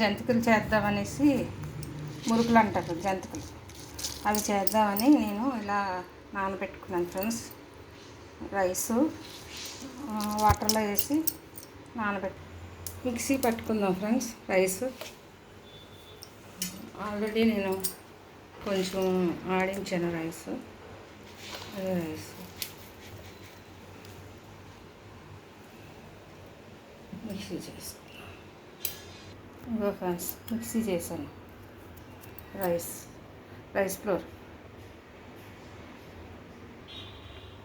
జంతికలు చేద్దామనేసి మురుకులు అంటారు జంతికలు. అవి చేద్దామని నేను ఇలా నానబెట్టుకున్నాను ఫ్రెండ్స్. రైసు వాటర్లో వేసి నానబెట్టు మిక్సీ పట్టుకుందాం ఫ్రెండ్స్ రైస్. ఆల్రెడీ నేను కొంచెం ఆడించాను రైస్. అదే రైస్. మిక్సీ చేసుకున్నాను ఇంకో ఫ్రెండ్స్ మిక్సీ చేశాను. Rice rice flour.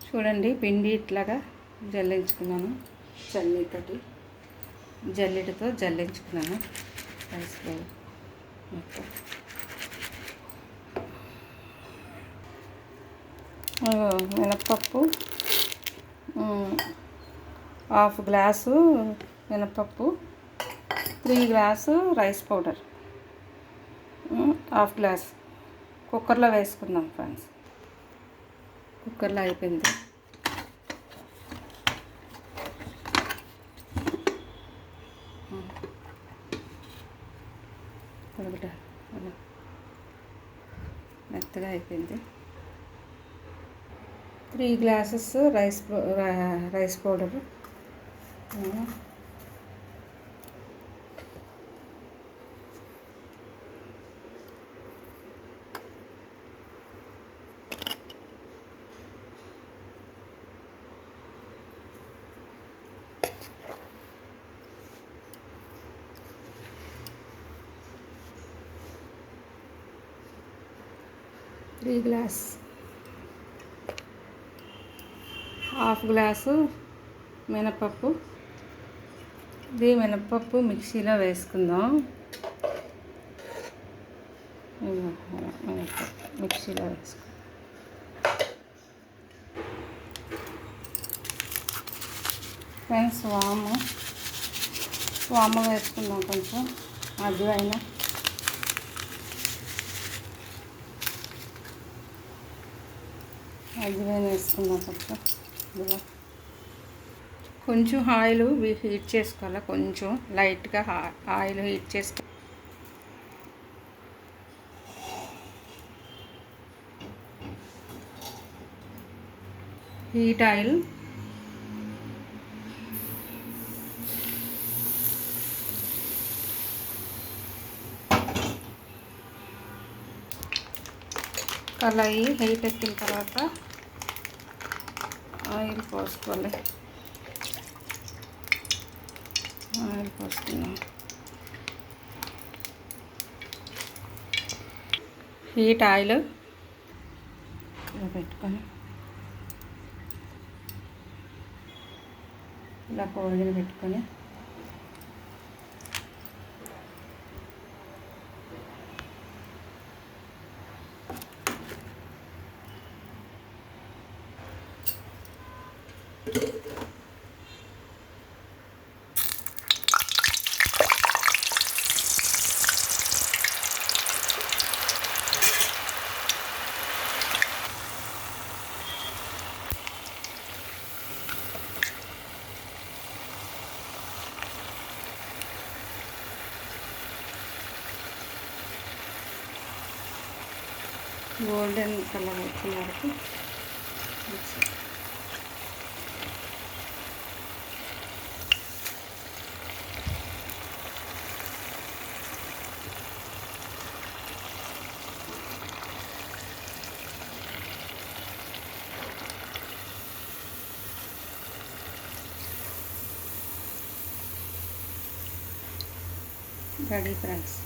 చూడండి పిండి ఇట్లాగా జల్లించుకున్నాను. చల్లితోటి జల్లెడతో జల్లించుకున్నాను రైస్ ఫ్లోర్ మొత్తం. మినప్పప్పు హాఫ్ గ్లాసు మినప్పప్పు three glass rice powder. Half glass. కుక్కర్లో వేసుకుందాం ఫ్రెండ్స్. కుక్కర్లో అయిపోయింది. మెత్తగా అయిపోయింది. Three glasses rice rice powder. Three glass. Half glass మినపప్పు. ఇది మినపప్పు మిక్సీలో వేసుకుందాం. మినపప్పు మిక్సీలో వేసుకుందాం. ఫ్రెండ్స్ వాము. వాము వేసుకుందాం కొంచెం. అజ్వైన అజ్వైన వేసుకుందాం కొంచెం ఇందులో కొంచెం ఆయిల్ హీట్ చేసుకోవాలి? కొంచెం లైట్గా ఆయిల్ హీట్ చేసుకో హీట్ ఆయిల్. కళాయి హీట్ ఎక్కిన తర్వాత ఆయిల్ పోసుకోవాలి. ఆయిల్ పోసుకున్నాం హీట్ ఆయిల్ ఇలా పెట్టుకొని ఇలా కోడిని పెట్టుకొని గోల్డెన్ కలర్ వచ్చిన వరకు మిక్స్ రెడీ ఫ్రెండ్స్